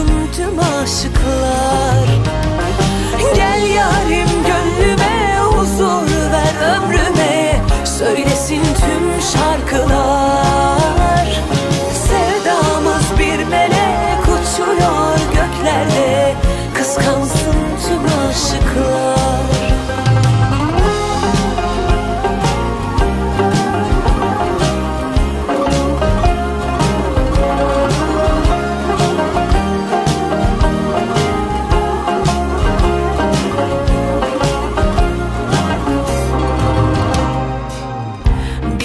Kıskansın tüm aşıklar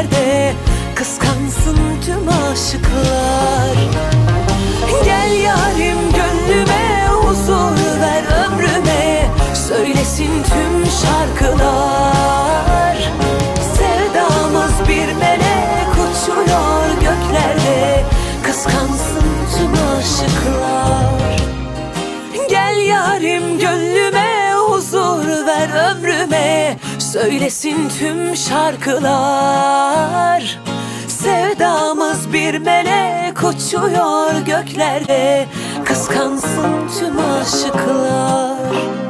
Göklerde Kıskansın tüm aşıklar Söylesin tüm şarkılar. Sevdamız bir melek uçuyor göklerde. Kıskansın tüm aşıklar